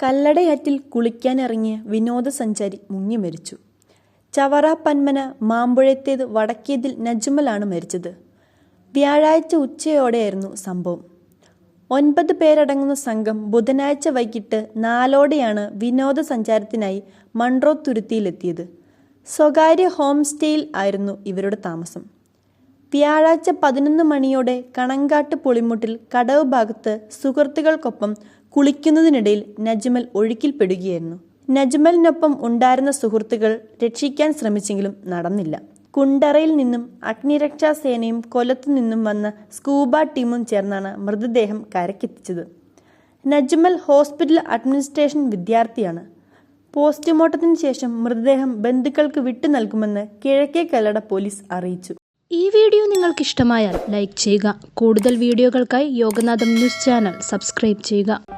കല്ലടയാറ്റിൽ കുളിക്കാനിറങ്ങിയ വിനോദസഞ്ചാരി മുങ്ങി മരിച്ചു. ചവറ പന്മന മാമ്പുഴത്തേത് വടക്കേതിൽ നജ്മലാണ് മരിച്ചത്. വ്യാഴാഴ്ച ഉച്ചയോടെയായിരുന്നു സംഭവം. ഒൻപത് പേരടങ്ങുന്ന സംഘം ബുധനാഴ്ച വൈകിട്ട് നാലോടെയാണ് വിനോദസഞ്ചാരത്തിനായി മൺട്രോ തുരുത്തിയിലെത്തിയത് സ്വകാര്യ ഹോം സ്റ്റേയിൽ ആയിരുന്നു ഇവരുടെ താമസം. വ്യാഴാഴ്ച പതിനൊന്ന് മണിയോടെ കണങ്കാട്ട് പൊളിമുട്ടിൽ കടവ് ഭാഗത്ത് സുഹൃത്തുക്കൾക്കൊപ്പം കുളിക്കുന്നതിനിടയിൽ നജ്മൽ ഒഴുക്കിൽപ്പെടുകയായിരുന്നു. നജ്മലിനൊപ്പം ഉണ്ടായിരുന്ന സുഹൃത്തുക്കൾ രക്ഷിക്കാൻ ശ്രമിച്ചെങ്കിലും നടന്നില്ല. കുണ്ടറയിൽ നിന്നും അഗ്നിരക്ഷാ സേനയും കൊലത്തു നിന്നും വന്ന സ്കൂബ ടീമും ചേർന്നാണ് മൃതദേഹം കരക്കെത്തിച്ചത് നജ്മൽ ഹോസ്പിറ്റൽ അഡ്മിനിസ്ട്രേഷൻ വിദ്യാർത്ഥിയാണ്. പോസ്റ്റ്മോർട്ടത്തിന് ശേഷം മൃതദേഹം ബന്ധുക്കൾക്ക് വിട്ടു നൽകുമെന്ന് കിഴക്കേ കല്ലട പോലീസ് അറിയിച്ചു. ഈ വീഡിയോ നിങ്ങൾക്ക് ഇഷ്ടമായാൽ ലൈക്ക് ചെയ്യുക. കൂടുതൽ വീഡിയോകൾക്കായി യോഗനാഥം ന്യൂസ് ചാനൽ സബ്സ്ക്രൈബ് ചെയ്യുക.